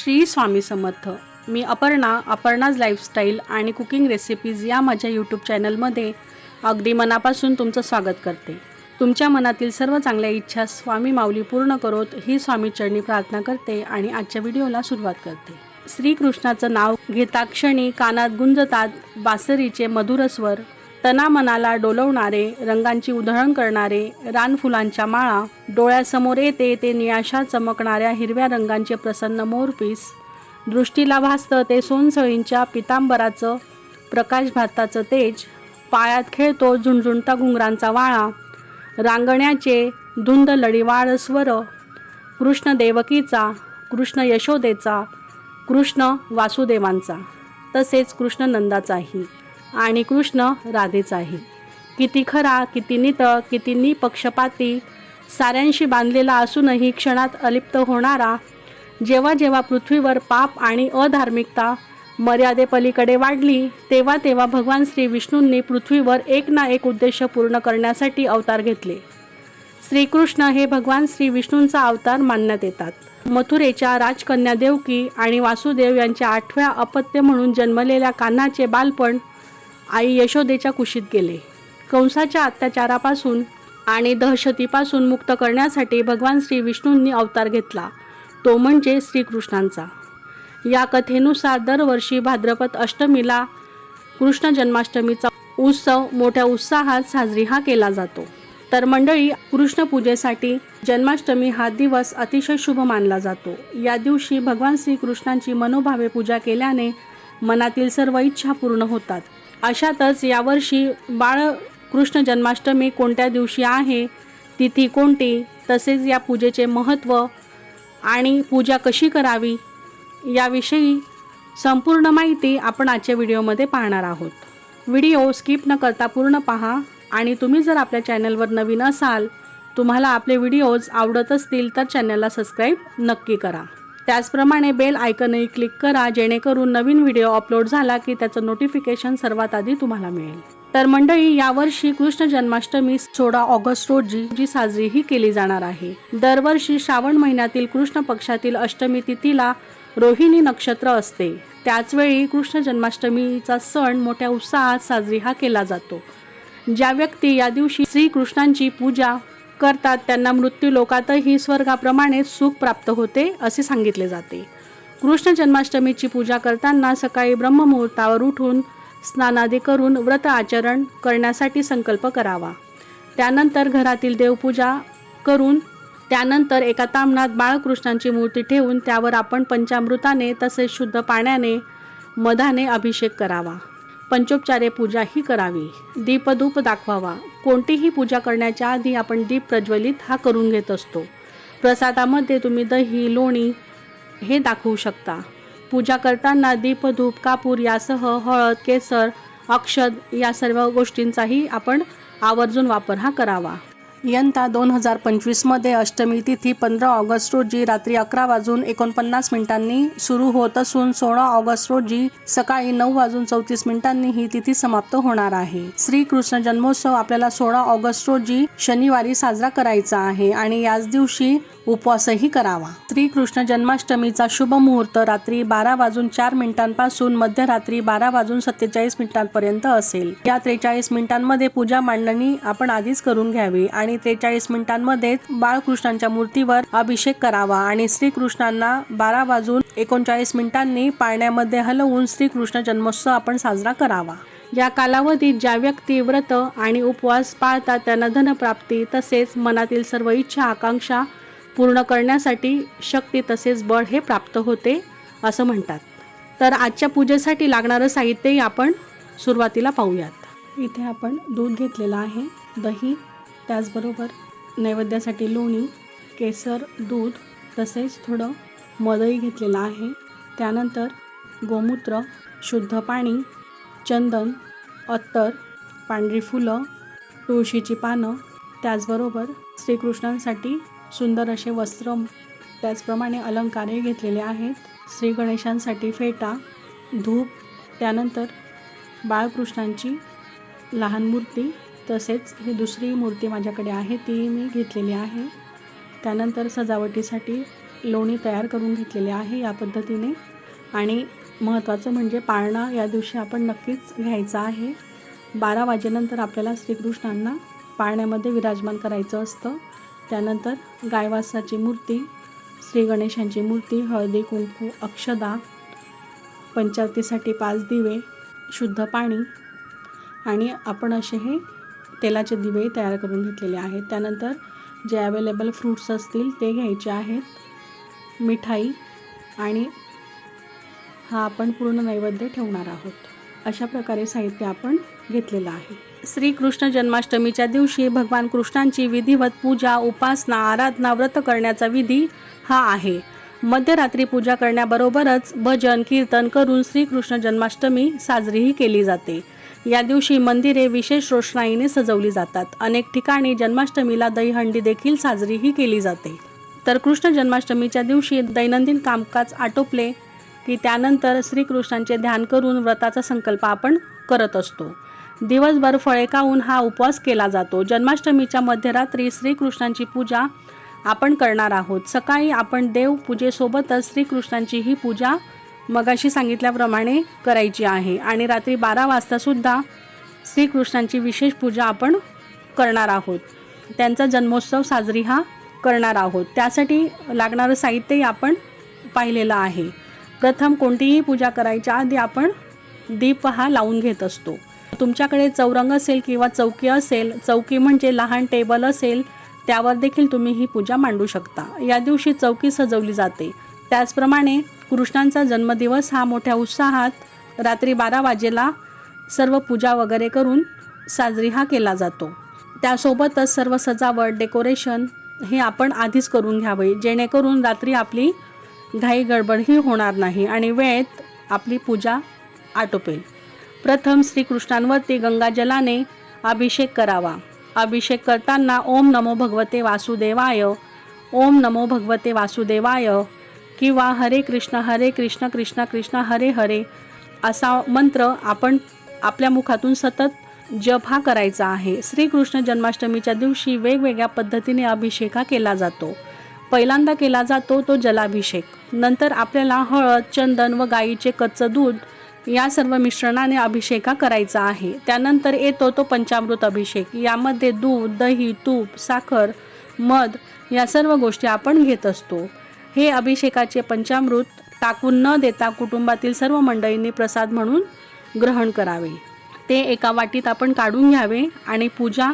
श्री स्वामी समर्थ. मी अपर्णा अपर्णाज लाईफस्टाईल आणि cooking recipes या माझ्या यूट्यूब चॅनलमध्ये अगदी मनापासून तुमचं स्वागत करते. तुमच्या मनातील सर्व चांगल्या इच्छा स्वामी माऊली पूर्ण करोत ही स्वामी चरणी प्रार्थना करते आणि आजच्या व्हिडिओला सुरुवात करते. श्रीकृष्णाचं नाव घेता क्षणी कानात गुंजतात बासरीचे मधुर तनामनाला तना मनाला डोलवणारे रंगांची उधळण करणारे रानफुलांच्या माळा डोळ्यासमोर येते ते नियाशा चमकणाऱ्या हिरव्या रंगांचे प्रसन्न मोरपीस दृष्टीला भासतं ते सोनसळींच्या पितांबराचं प्रकाश भाताचं तेज. पायात खेळतो झुणझुणता घुंगरांचा वाळा. रांगण्याचे धुंद लढीवाळ स्वर. कृष्ण देवकीचा कृष्ण यशोदेचा कृष्ण वासुदेवांचा. तसेच कृष्ण नंदाचाही. आणि कृष्ण राधेचाही. किती खरा किती नित किती निपक्षपाती साऱ्यांशी बांधलेला असूनही क्षणात अलिप्त होणारा जेव्हा जेव्हा पृथ्वीवर पाप आणि अधार्मिकता मर्यादेपलीकडे वाढली तेव्हा तेव्हा भगवान श्री विष्णूंनी पृथ्वीवर एक ना एक उद्देश पूर्ण करण्यासाठी अवतार घेतले. श्रीकृष्ण हे भगवान श्री विष्णूंचा अवतार मानण्यात येतात. मथुरेच्या राजकन्या देवकी आणि वासुदेव यांच्या आठव्या अपत्य म्हणून जन्मलेल्या कान्हाचे बालपण आई यशोदेच्या कुशीत गेले. कंसाच्या अत्याचारापासून आणि दहशतीपासून मुक्त करण्यासाठी भगवान श्री विष्णूंनी अवतार घेतला. तो म्हणजे श्रीकृष्णांचा. या कथेनुसार दरवर्षी भाद्रपद अष्टमीला कृष्ण जन्माष्टमीचा उत्सव मोठ्या उत्साहात साजरी हा केला जातो. तर मंडळी कृष्णपूजेसाठी जन्माष्टमी हा दिवस अतिशय शुभ मानला जातो. या दिवशी भगवान श्रीकृष्णांची मनोभावे पूजा केल्याने मनातील सर्व इच्छा पूर्ण होतात. अशातच यावर्षी बाळकृष्ण जन्माष्टमी कोणत्या दिवशी आहे तिथी कोणती तसेच या पूजेचे महत्त्व आणि पूजा कशी करावी याविषयी संपूर्ण माहिती आपण आजच्या व्हिडिओमध्ये पाहणार आहोत. व्हिडिओ स्किप न करता पूर्ण पहा आणि तुम्ही जर आपल्या चॅनलवर नवीन असाल तुम्हाला आपले व्हिडिओज आवडत असतील तर चॅनलला सबस्क्राईब नक्की करा. त्याचप्रमाणे बेल आयकनही क्लिक करा जेणेकरून नवीन व्हिडिओ अपलोड झाला की त्याचं नोटिफिकेशन सर्वात आधी तुम्हाला मिळेल. तर मंडळी यावर्षी कृष्ण जन्माष्टमी सोळा ऑगस्ट रोजी जी साजरीही केली जाणार आहे. दरवर्षी श्रावण महिन्यातील कृष्ण पक्षातील अष्टमी तिथीला रोहिणी नक्षत्र असते. त्याचवेळी कृष्ण जन्माष्टमीचा सण मोठ्या उत्साहात साजरी हा केला जातो. ज्या व्यक्ती या दिवशी श्रीकृष्णांची पूजा करतात त्यांना मृत्यू लोकातही स्वर्गाप्रमाणे सुख प्राप्त होते असे सांगितले जाते. कृष्ण जन्माष्टमीची पूजा करताना सकाळी ब्रह्ममुहूर्तावर उठून स्नानादी करून व्रत आचरण करण्यासाठी संकल्प करावा. त्यानंतर घरातील देवपूजा करून त्यानंतर एका तामणात बाळकृष्णांची मूर्ती ठेवून त्यावर आपण पंचामृताने तसेच शुद्ध पाण्याने मधाने अभिषेक करावा. पंचोपचारे पूजा ही करावी. दीपधूप दाखवावा. कोणतीही पूजा करण्याच्या आधी आपण दीप प्रज्वलित हा करून घेत असतो. प्रसादामध्ये तुम्ही दही लोणी हे दाखवू शकता. पूजा करताना दीपधूप कापूर यासह हळद केसर अक्षद या सर्व गोष्टींचाही आपण आवर्जून वापर हा करावा. यंदा दोन हजार पंचवीसमध्ये अष्टमी तिथी पंधरा ऑगस्ट रोजी रात्री अकरा वाजून एकोणपन्नास मिनिटांनी सुरू होत असून सोळा ऑगस्ट रोजी सकाळी नऊ वाजून चौतीस मिनिटांनी ही तिथी समाप्त होणार आहे. श्रीकृष्ण जन्मोत्सव आपल्याला सोळा ऑगस्ट रोजी शनिवारी साजरा करायचा आहे आणि याच दिवशी उपवासही करावा. श्रीकृष्ण जन्माष्टमीचा शुभ मुहूर्त रात्री बारा वाजून चार मिनिटांपासून मध्यरात्री बारा वाजून सत्तेचाळीस मिनिटांपर्यंत असेल. या त्रेचाळीस मिनिटांमध्ये पूजा मांडणी आपण आधीच करून घ्यावी आणि आणि त्रेचाळीस मिनिटांमध्ये बाळकृष्णांच्या मूर्तीवर अभिषेक करावा आणि श्रीकृष्णांना बारा वाजून एकोणचाळीस मिनिटांनी पाळण्यामध्ये हलवून श्रीकृष्ण जन्मोत्सव आपण साजरा करावा. या कालावधीत ज्या व्यक्ती व्रत आणि उपवास पाळतात त्यांना धनप्राप्ती तसेच मनातील सर्व इच्छा आकांक्षा पूर्ण करण्यासाठी शक्ती तसेच बळ हे प्राप्त होते असं म्हणतात. तर आजच्या पूजेसाठी लागणारं साहित्यही आपण सुरुवातीला पाहूयात. इथे आपण दूध घेतलेलं आहे दही त्याचबरोबर नैवेद्यासाठी लोणी केसर दूध तसेच थोडं मदई घेतलेलं आहे. त्यानंतर गोमूत्र शुद्ध पाणी चंदन अत्तर पांढरी फुलं तुळशीची पानं त्याचबरोबर श्रीकृष्णांसाठी सुंदर असे वस्त्र त्याचप्रमाणे अलंकारही घेतलेले आहेत. श्री गणेशांसाठी फेटा धूप त्यानंतर बाळकृष्णांची लहान मूर्ती तसेच ही दुसरी मूर्ती माझ्याकडे आहे ती मी घेतलेली आहे. त्यानंतर सजावटीसाठी लोणी तयार करून घेतलेले आहे या पद्धतीने. आणि महत्त्वाचं म्हणजे पाळणा या दिवशी आपण नक्कीच घ्यायचा आहे. बारा वाजेनंतर आपल्याला श्रीकृष्णांना पाळण्यामध्ये विराजमान करायचं असतं. त्यानंतर गायवासाची मूर्ती श्री गणेशांची मूर्ती हळदी कुंकू अक्षदा पंचारतीसाठी पाच दिवे शुद्ध पाणी आणि आपण असे हे तेलाचे दिवे तयार करून घेतलेले आहेत. त्यानंतर जे अवेलेबल फ्रूट्स असतील ते घ्यायचे आहेत. मिठाई आणि हा आपण पूर्ण नैवेद्य ठेवणार आहोत. अशा प्रकारे साहित्य आपण घेतलेलं आहे. श्रीकृष्ण जन्माष्टमीच्या दिवशी भगवान कृष्णांची विधिवत पूजा उपासना आराधना व्रत करण्याचा विधी हा आहे. मध्यरात्री पूजा करण्याबरोबरच भजन कीर्तन करून श्रीकृष्ण जन्माष्टमी साजरीही केली जाते. या दिवशी मंदिरे विशेष रोषणाईने सजवली जातात. अनेक ठिकाणी जन्माष्टमीला दहीहंडी देखील साजरीही केली जाते. तर कृष्ण जन्माष्टमीच्या दिवशी दैनंदिन कामकाज आटोपले की त्यानंतर श्रीकृष्णांचे ध्यान करून व्रताचा संकल्प आपण करत असतो. दिवसभर फळे खाऊन हा उपवास केला जातो. जन्माष्टमीच्या मध्यरात्री श्रीकृष्णांची पूजा आपण करणार आहोत. सकाळी आपण देव पूजेसोबतच श्रीकृष्णांची ही पूजा मगाशी सांगितल्याप्रमाणे करायची आहे. आणि रात्री बारा वाजतासुद्धा श्रीकृष्णांची विशेष पूजा आपण करणार आहोत. त्यांचा जन्मोत्सव साजरी हा करणार आहोत. त्यासाठी लागणारं साहित्यही आपण पाहिलेलं आहे. प्रथम कोणतीही पूजा करायच्या आधी आपण दीप हा लावून घेत असतो. तुमच्याकडे चौरंग असेल किंवा चौकी असेल चौकी म्हणजे लहान टेबल असेल त्यावर देखील तुम्ही ही पूजा मांडू शकता. या दिवशी चौकी सजवली जाते. त्याचप्रमाणे कृष्णांचा जन्मदिवस हा मोठ्या उत्साहात रात्री बारा वाजेला सर्व पूजा वगैरे करून साजरी हा केला जातो. त्यासोबतच सर्व सजावट डेकोरेशन हे आपण आधीच करून घ्यावे जेणेकरून रात्री आपली घाई गडबडही होणार नाही आणि वेळेत आपली पूजा आटोपेल. प्रथम श्रीकृष्णांवरती गंगाजलाने अभिषेक करावा. अभिषेक करताना ओम नमो भगवते वासुदेवाय ओम नमो भगवते वासुदेवाय किंवा हरे कृष्ण हरे कृष्ण कृष्ण कृष्ण हरे हरे असा मंत्र आपण आपल्या मुखातून सतत जप हा करायचा आहे. श्रीकृष्ण जन्माष्टमीच्या दिवशी वेगवेगळ्या पद्धतीने अभिषेक हा केला जातो. पहिल्यांदा केला जातो तो जलाभिषेक. नंतर आपल्याला हळद चंदन व गाईचे कच्चं दूध या सर्व मिश्रणाने अभिषेक हा करायचा आहे. त्यानंतर येतो तो पंचामृत अभिषेक. यामध्ये दूध दही तूप साखर मध या सर्व गोष्टी आपण घेत असतो. हे अभिषेकाचे पंचामृत टाकून न देता कुटुंबातील सर्व मंडळींनी प्रसाद म्हणून ग्रहण करावे. ते एका वाटीत आपण काढून घ्यावे आणि पूजा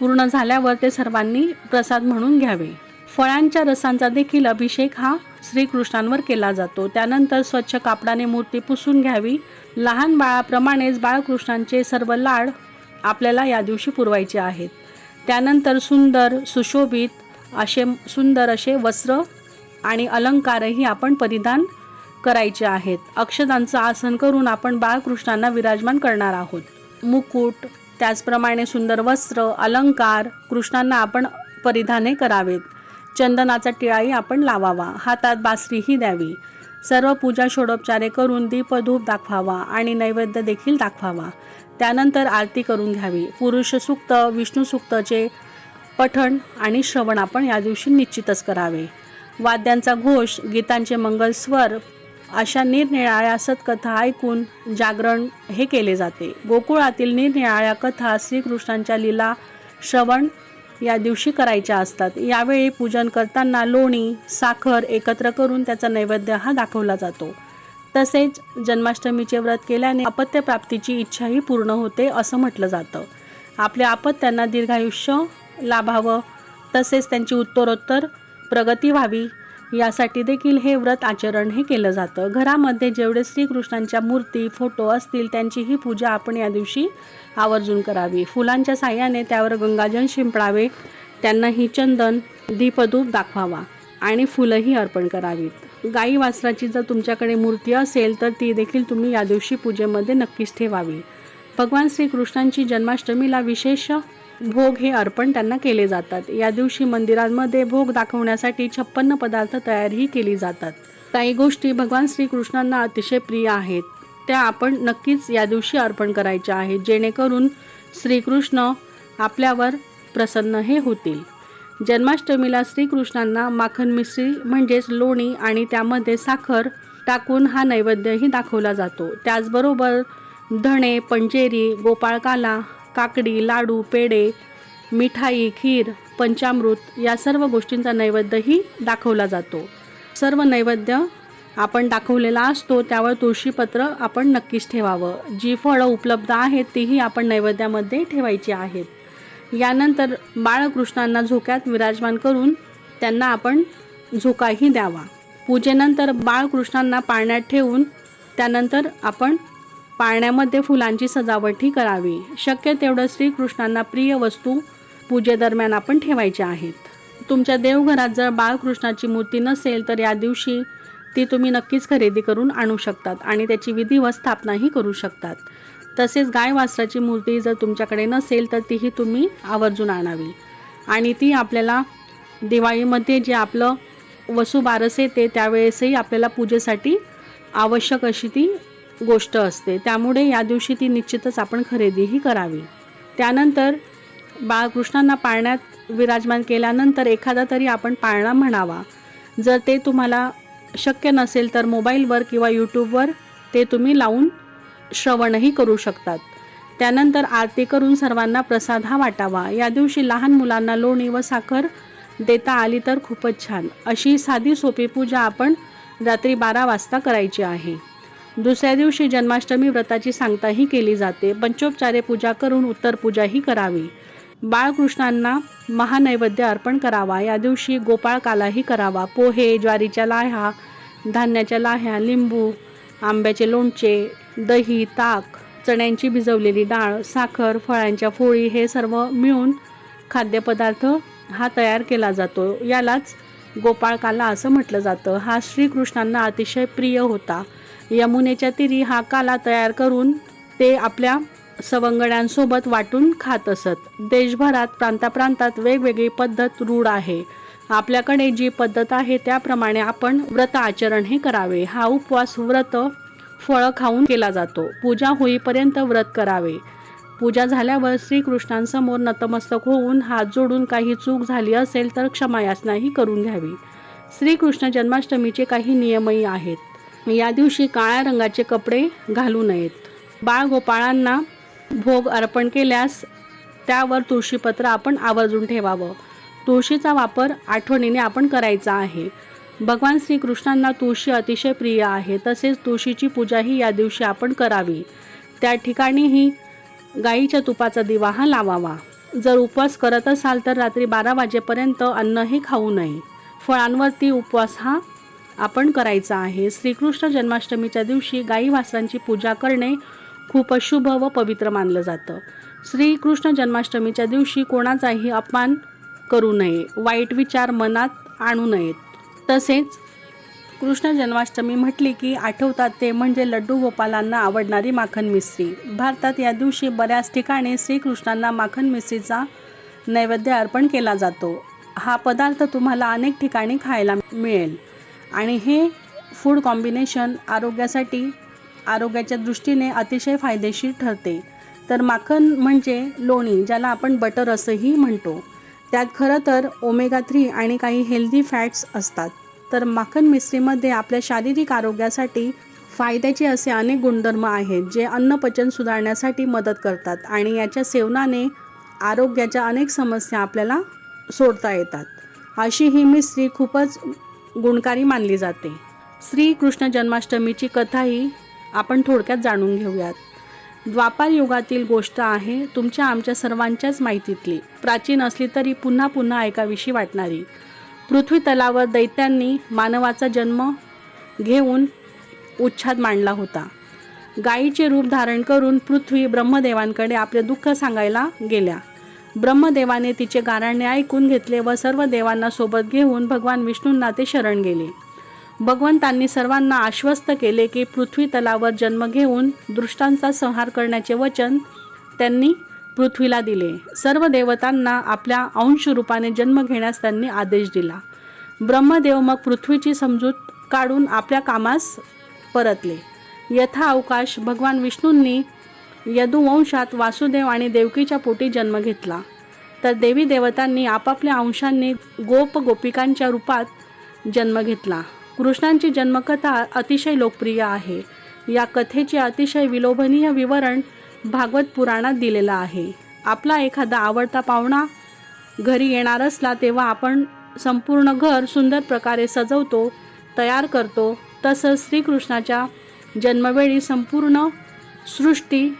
पूर्ण झाल्यावर ते सर्वांनी प्रसाद म्हणून घ्यावे. फळांच्या रसांचा देखील अभिषेक हा श्रीकृष्णांवर केला जातो. त्यानंतर स्वच्छ कापडाने मूर्ती पुसून घ्यावी. लहान बाळाप्रमाणेच बाळकृष्णांचे सर्व लाड आपल्याला या दिवशी पुरवायचे आहेत. त्यानंतर सुंदर सुशोभित असे सुंदर असे वस्त्र आणि अलंकारही आपण परिधान करायचे आहेत. अक्षदांचं आसन करून आपण बाळकृष्णांना विराजमान करणार आहोत. मुकुट त्याचप्रमाणे सुंदर वस्त्र अलंकार कृष्णांना आपण परिधाने करावेत. चंदनाचा टिळाही आपण लावावा. हातात बासरीही द्यावी. सर्व पूजा षोडोपचारे करून दीपधूप दाखवावा आणि नैवेद्य देखील दाखवावा. त्यानंतर आरती करून घ्यावी. पुरुष सुक्त विष्णू सुक्तचे पठण आणि श्रवण आपण या दिवशी निश्चितच करावे. वाद्यांचा घोष गीतांचे मंगलस्वर अशा निरनिराळ्या सतकथा ऐकून जागरण हे केले जाते. गोकुळातील निरनिराळ्या कथा श्रीकृष्णांच्या लीला श्रवण या दिवशी करायच्या असतात. यावेळी पूजन करताना लोणी साखर एकत्र करून त्याचा नैवेद्य हा दाखवला जातो. तसेच जन्माष्टमीचे व्रत केल्याने अपत्यप्राप्तीची इच्छाही पूर्ण होते असं म्हटलं जातं. आपल्या अपत्यांना दीर्घायुष्य लाभावं तसेच त्यांची उत्तरोत्तर प्रगती व्हावी यासाठी देखील हे व्रत आचरण हे केलं जातं. घरामध्ये जेवढे श्रीकृष्णांच्या मूर्ती फोटो असतील त्यांची ही पूजा आपण या दिवशी आवर्जून करावी. फुलांच्या साह्याने त्यावर गंगाजल शिंपडावे. त्यांनाही चंदन दीपधूप दाखवावा आणि फुलंही अर्पण करावीत. गाई वासराची जर तुमच्याकडे मूर्ती असेल तर ती देखील तुम्ही या दिवशी पूजेमध्ये नक्कीच ठेवावी. भगवान श्रीकृष्णांची जन्माष्टमीला विशेष भोग हे अर्पण त्यांना केले जातात. या दिवशी मंदिरांमध्ये भोग दाखवण्यासाठी छप्पन्न पदार्थ तयारही केली जातात. काही गोष्टी भगवान श्रीकृष्णांना अतिशय प्रिय आहेत. त्या आपण नक्कीच या दिवशी अर्पण करायच्या आहेत जेणेकरून श्रीकृष्ण आपल्यावर प्रसन्न हे होतील. जन्माष्टमीला श्रीकृष्णांना माखन मिश्री म्हणजेच लोणी आणि त्यामध्ये साखर टाकून हा नैवेद्यही दाखवला जातो. त्याचबरोबर धणे पंजेरी गोपाळकाला काकडी लाडू पेढे मिठाई खीर पंचामृत या सर्व गोष्टींचा नैवेद्यही दाखवला जातो. सर्व नैवेद्य आपण दाखवलेला असतो त्यावर तुळशीपत्र आपण नक्कीच ठेवावं. जी फळं उपलब्ध आहेत तीही आपण नैवेद्यामध्ये ठेवायची आहेत. यानंतर बाळकृष्णांना झोक्यात विराजमान करून त्यांना आपण झोकाही द्यावा. पूजेनंतर बाळकृष्णांना पाळण्यात ठेवून त्यानंतर आपण पाळण्यामध्ये फुलांची सजावटही करावी. शक्य तेवढं श्रीकृष्णांना प्रिय वस्तू पूजेदरम्यान आपण ठेवायच्या आहेत. तुमच्या देवघरात जर बाळकृष्णाची मूर्ती नसेल तर या दिवशी ती तुम्ही नक्कीच खरेदी करून आणू शकतात आणि त्याची विधिवत स्थापनाही करू शकतात. तसेच गाय वासराची मूर्ती जर तुमच्याकडे नसेल तर तीही तुम्ही आवर्जून आणावी. आणि ती आपल्याला दिवाळीमध्ये जे आपलं वसुबारस येते त्यावेळेसही आपल्याला पूजेसाठी आवश्यक अशी ती गोष्ट असते. त्यामुळे या दिवशी ती निश्चितच आपण खरेदीही करावी. त्यानंतर बाळकृष्णांना पाळण्यात विराजमान केल्यानंतर एखादा तरी आपण पाळणा म्हणावा. जर ते तुम्हाला शक्य नसेल तर मोबाईलवर किंवा यूट्यूबवर ते तुम्ही लावून श्रवणही करू शकतात. त्यानंतर आरती करून सर्वांना प्रसाद हा वाटावा. या दिवशी लहान मुलांना लोणी व साखर देता आली तर खूपच छान. अशी साधी सोपी पूजा आपण रात्री बारा वाजता करायची आहे. दुसऱ्या दिवशी जन्माष्टमी व्रताची सांगताही केली जाते. पंचोपचारे पूजा करून उत्तर पूजाही करावी. बाळकृष्णांना महानैवेद्य अर्पण करावा. या दिवशी गोपाळकालाही करावा. पोहे ज्वारीच्या लाह्या धान्याच्या लाह्या लिंबू आंब्याचे लोणचे दही ताक चण्यांची भिजवलेली डाळ साखर फळांच्या फोळी हे सर्व मिळून खाद्यपदार्थ हा तयार केला जातो. यालाच गोपाळकाला असं म्हटलं जातं. हा श्रीकृष्णांना अतिशय प्रिय होता. यमुनेच्या तिरी हा काला तयार करून ते आपल्या सवंगड्यांसोबत वाटून खात असत. देशभरात प्रांताप्रांतात वेगवेगळी पद्धत रूढ आहे. आपल्याकडे जी पद्धत आहे त्याप्रमाणे आपण व्रत आचरण हे करावे. हा उपवास व्रत फळं खाऊन केला जातो. पूजा होईपर्यंत व्रत करावे. पूजा झाल्यावर श्रीकृष्णांसमोर नतमस्तक होऊन हात जोडून काही चूक झाली असेल तर क्षमायाचनाही करून घ्यावी. श्रीकृष्ण जन्माष्टमीचे काही नियमही आहेत. या दिवशी काळ्या रंगाचे कपडे घालू नयेत. बाळगोपाळांना भोग अर्पण केल्यास त्यावर तुळशीपत्र आपण आवर्जून ठेवावं. तुळशीचा वापर आठवणीने आपण करायचा आहे. भगवान श्रीकृष्णांना तुळशी अतिशय प्रिय आहे तसेच तुळशीची पूजाही या दिवशी आपण करावी. त्या ठिकाणीही गाईच्या तुपाचा दिवा हा लावावा. जर उपवास करत असाल तर रात्री बारा वाजेपर्यंत अन्नही खाऊ नये. फळांवरती उपवास हा आपण करायचा आहे. श्रीकृष्ण जन्माष्टमीच्या दिवशी गाई वासरांची पूजा करणे खूप शुभ व पवित्र मानलं जातं. श्रीकृष्ण जन्माष्टमीच्या दिवशी कोणाचाही अपमान करू नये वाईट विचार मनात आणू नयेत. तसेच कृष्ण जन्माष्टमी म्हटली की आठवतात ते म्हणजे लड्डू गोपालांना आवडणारी माखन मिस्त्री भारतात या दिवशी बऱ्याच ठिकाणी श्रीकृष्णांना माखन मिश्रीचा नैवेद्य अर्पण केला जातो. हा पदार्थ तुम्हाला अनेक ठिकाणी खायला मिळेल. आणि हे फूड कॉम्बिनेशन आरोग्यासाठी आरोग्याच्या दृष्टीने अतिशय फायदेशीर ठरते. तर माखन म्हणजे लोणी ज्याला आपण बटर असंही म्हणतो. त्यात खरं तर ओमेगा थ्री आणि काही हेल्दी फॅट्स असतात. तर माखन मिस्त्रीमध्ये आपल्या शारीरिक आरोग्यासाठी फायद्याचे असे अनेक गुणधर्म आहेत जे अन्नपचन सुधारण्यासाठी मदत करतात आणि याच्या सेवनाने आरोग्याच्या अनेक समस्या आपल्याला सोडता येतात. अशी ही मिस्त्री खूपच गुणकारी मानली जाते. श्रीकृष्ण जन्माष्टमीची कथाही आपण थोडक्यात जाणून घेऊयात. द्वापार युगातील गोष्ट आहे तुमच्या आमच्या सर्वांच्याच माहितीतली. प्राचीन असली तरी पुन्हा पुन्हा ऐकाविषयी वाटणारी. पृथ्वी तलावर दैत्यांनी मानवाचा जन्म घेऊन उच्छाद मांडला होता. गायीचे रूप धारण करून पृथ्वी ब्रह्मदेवांकडे आपले दुःख सांगायला गेल्या. ब्रह्मदेवाने तिचे गाराणे ऐकून घेतले व सर्व देवांना सोबत घेऊन भगवान विष्णूंना ते शरण गेले. भगवंतांनी सर्वांना आश्वस्त केले की पृथ्वी तलावर जन्म घेऊन दृष्टांचा संहार करण्याचे वचन त्यांनी पृथ्वीला दिले. सर्व देवतांना आपल्या अंश रूपाने जन्म घेण्यास त्यांनी आदेश दिला. ब्रह्मदेव मग पृथ्वीची समजूत काढून आपल्या कामास परतले. यथा अवकाश भगवान विष्णूंनी यदुवंशात वासुदेव आणि देवकीच्या पोटी जन्म घेतला. तर देवी देवतांनी आपापल्या अंशांनी गोप गोपिकांच्या रूपात जन्म घेतला. कृष्णांची जन्मकथा अतिशय लोकप्रिय आहे. या कथेचे अतिशय विलोभनीय विवरण भागवत पुराणात दिलेलं आहे. आपला एखादा आवडता पाहुणा घरी येणार असला तेव्हा आपण संपूर्ण घर सुंदर प्रकारे सजवतो तयार करतो. तसंच श्रीकृष्णाच्या जन्मवेळी संपूर्ण सृष्टी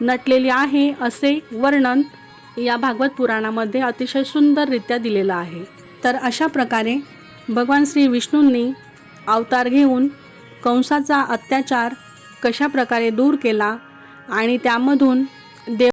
नटलेली आहे असे वर्णन या भागवत पुराणामध्ये अतिशय सुंदररित्या दिलेलं आहे. तर अशा प्रकारे भगवान श्री विष्णूंनी अवतार घेऊन कंसाचा अत्याचार कशा प्रकारे दूर केला आणि त्यामधून देव